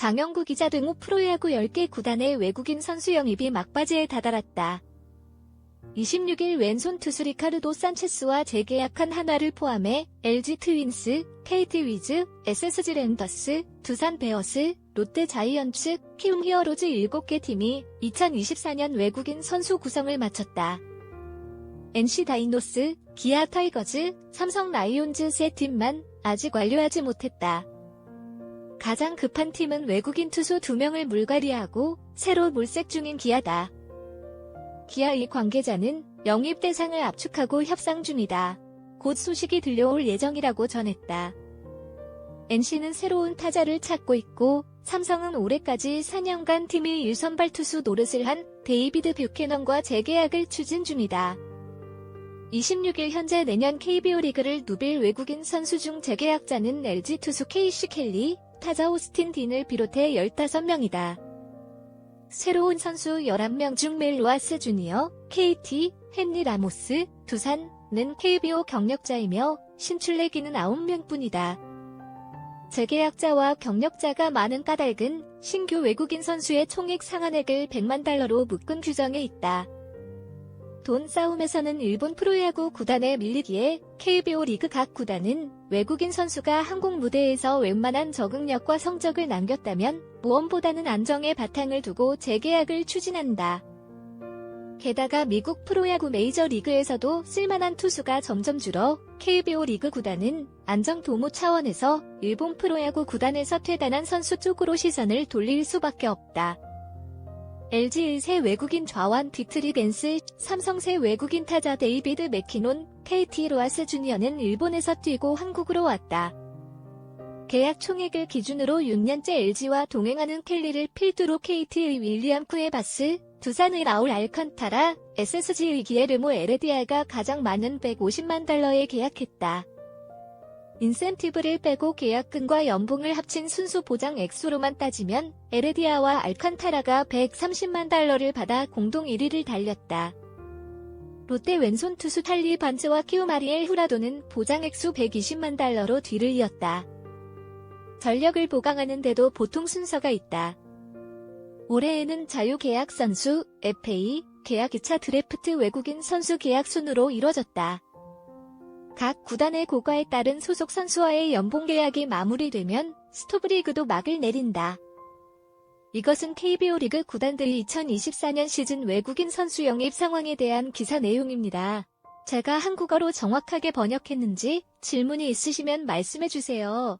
장영구 기자 등후 프로야구 10개 구단의 외국인 선수 영입이 막바지에 다다랐다. 26일 왼손 투수 리카르도 산체스와 재계약한 한화를 포함해 LG 트윈스, KT 위즈, SSG 랜더스, 두산 베어스, 롯데 자이언츠, 키움 히어로즈 7개 팀이 2024년 외국인 선수 구성을 마쳤다. NC 다이노스, 기아 타이거즈, 삼성 라이온즈 세 팀만 아직 완료하지 못했다. 가장 급한 팀은 외국인 투수 2명을 물갈이하고 새로 몰색 중인 기아다. 기아 이 관계자는 영입 대상을 압축하고 협상 중이다. 곧 소식이 들려올 예정이라고 전했다. NC는 새로운 타자를 찾고 있고 삼성은 올해까지 4년간 팀의 1선발 투수 노릇을 한 데이비드 뷰캐넌과 재계약을 추진 중이다. 26일 현재 내년 KBO 리그를 누빌 외국인 선수 중 재계약자는 LG 투수 KC 켈리, 타자 오스틴 딘을 비롯해 15명이다. 새로운 선수 11명 중 멜로아스 주니어, KT, 헨리 라모스, 두산는 KBO 경력자이며 신출내기는 9명뿐이다. 재계약자와 경력자가 많은 까닭은 신규 외국인 선수의 총액 상한액을 100만 달러로 묶은 규정에 있다. 돈 싸움에서는 일본 프로야구 구단에 밀리기에 KBO 리그 각 구단은 외국인 선수가 한국 무대에서 웬만한 적응력과 성적을 남겼다면 무언보다는 안정의 바탕을 두고 재계약을 추진한다. 게다가 미국 프로야구 메이저 리그에서도 쓸만한 투수가 점점 줄어 KBO 리그 구단은 안정 도모 차원에서 일본 프로야구 구단에서 퇴단한 선수 쪽으로 시선을 돌릴 수밖에 없다. LG 새 외국인 좌완 디트리 벤스, 삼성 새 외국인 타자 데이비드 맥키논, KT 로아스 주니어는 일본에서 뛰고 한국으로 왔다. 계약 총액을 기준으로 6년째 LG와 동행하는 켈리를 필두로 KT의 윌리엄 쿠에바스, 두산의 라울 알칸타라, SSG의 기에르모 에레디아가 가장 많은 150만 달러에 계약했다. 인센티브를 빼고 계약금과 연봉을 합친 순수 보장 액수로만 따지면 에레디아와 알칸타라가 130만 달러를 받아 공동 1위를 달렸다. 롯데 왼손 투수 탈리 반츠와 키우마리엘 후라도는 보장 액수 120만 달러로 뒤를 이었다. 전력을 보강하는데도 보통 순서가 있다. 올해에는 자유계약 선수, FA, 계약 2차 드래프트 외국인 선수 계약 순으로 이뤄졌다. 각 구단의 고과에 따른 소속 선수와의 연봉 계약이 마무리되면 스토브리그도 막을 내린다. 이것은 KBO 리그 구단들이 2024년 시즌 외국인 선수 영입 상황에 대한 기사 내용입니다. 제가 한국어로 정확하게 번역했는지 질문이 있으시면 말씀해주세요.